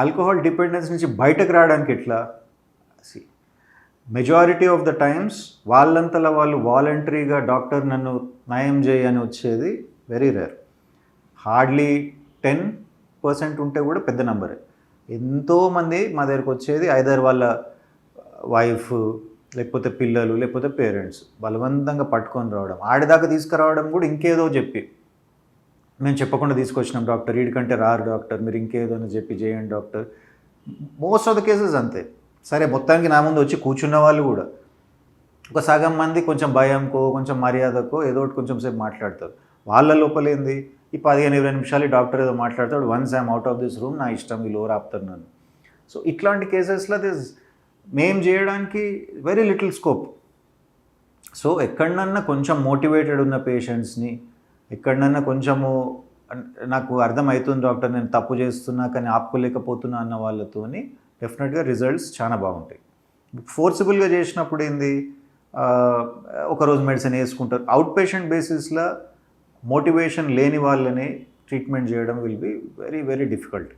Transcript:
Alcohol dependence నుంచి బయటకు రావడానికి ఎట్లా? మెజారిటీ ఆఫ్ ద టైమ్స్ వాళ్ళంతలా వాళ్ళు వాలంటరీగా డాక్టర్ నన్ను నయం చేయని వచ్చేది very rare hardly ten percent ఉంటే కూడా పెద్ద నెంబరే ఎంతోమంది మా దగ్గరకు వచ్చేది ఐదర్ వాళ్ళ వైఫ్ లేకపోతే పిల్లలు లేకపోతే పేరెంట్స్ బలవంతంగా పట్టుకొని రావడం. ఆడిదాకా తీసుకురావడం కూడా ఇంకేదో చెప్పి. మేము చెప్పకుండా తీసుకొచ్చినాం డాక్టర్. వీడికంటే రారు డాక్టర్. మీరు ఇంకేదో అని చెప్పి చేయండి doctor. Most of the cases అంతే. సరే మొత్తానికి నా ముందు వచ్చి కూర్చున్న వాళ్ళు కూడా ఒక సగం మంది కొంచెం భయంకో కొంచెం మర్యాదకో ఏదో ఒకటి కొంచెం సేపు మాట్లాడతారు. వాళ్ళ లోపలేంది ఈ పదిహేను ఇరవై నిమిషాలు డాక్టర్ ఏదో మాట్లాడతాడు once I'm out of this room నా ఇష్టం ఈ లోర్ ఆపుతున్నాను సో ఇట్లాంటి కేసెస్లో దిస్ మేం చేయడానికి వెరీ లిటిల్ స్కోప్ సో ఎక్కడనన్నా కొంచెం మోటివేటెడ్ ఉన్న పేషెంట్స్ని ఎక్కడనన్నా కొంచెము నాకు అర్థమవుతుంది డాక్టర్ నేను తప్పు చేస్తున్నా కానీ ఆపుకోలేకపోతున్నా అన్న వాళ్ళతోని డెఫినెట్గా రిజల్ట్స్ చాలా బాగుంటాయి. ఫోర్సిబుల్గా చేసినప్పుడు ఏంది? ఒకరోజు మెడిసిన్ వేసుకుంటారు. అవుట్ పేషెంట్ బేసిస్లో మోటివేషన్ లేని వాళ్ళని ట్రీట్మెంట్ చేయడం will be very very difficult.